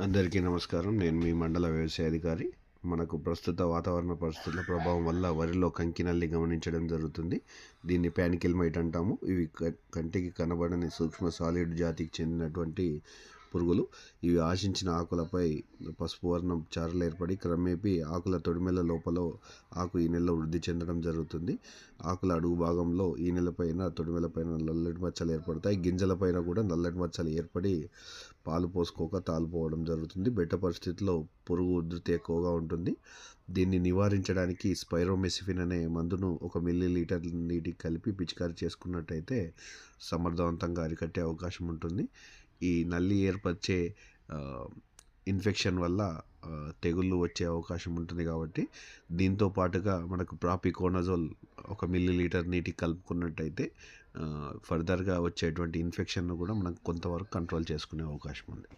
అందరికీ నమస్కారం. నేను మీ మండల వ్యవసాయ అధికారి. మనకు ప్రస్తుత వాతావరణ పరిస్థితుల ప్రభావం వల్ల వరిలో కంకినల్లి గమనించడం జరుగుతుంది. దీన్ని ప్యానికిల్ మైట్ అంటాము. ఇవి క- కంటికి కనబడని సూక్ష్మ సాలిడ్ జాతికి చెందినటువంటి పురుగులు. ఇవి ఆశించిన ఆకులపై పసుపు వర్ణం చారలు ఏర్పడి క్రమేపీ ఆకుల తొడిమెల లోపల ఆకు ఈ నెలలో వృద్ధి చెందడం జరుగుతుంది. ఆకుల అడుగు భాగంలో ఈ నెలపైన తొడిమెల పైన నల్లటి మచ్చలు ఏర్పడతాయి. గింజల పైన కూడా నల్లటి మచ్చలు ఏర్పడి పాలు పోసుకోక తాలిపోవడం జరుగుతుంది. బెట్ట పరిస్థితిలో పురుగు ఉధృతి ఎక్కువగా ఉంటుంది. దీన్ని నివారించడానికి స్పైరోమెసిఫిన్ అనే మందును ఒక మిల్లీ లీటర్ నీటికి కలిపి పిచికారి చేసుకున్నట్టయితే సమర్థవంతంగా అరికట్టే అవకాశం ఉంటుంది. ఈ నల్లి ఏర్పరిచే ఇన్ఫెక్షన్ వల్ల తెగుళ్ళు వచ్చే అవకాశం ఉంటుంది కాబట్టి దీంతో పాటుగా మనకు ప్రాపికోనజోల్ ఒక మిల్లీ లీటర్ నీటికి కలుపుకున్నట్టయితే ఫర్దర్గా వచ్చేటువంటి ఇన్ఫెక్షన్ను కూడా మనం కొంతవరకు కంట్రోల్ చేసుకునే అవకాశం ఉంది.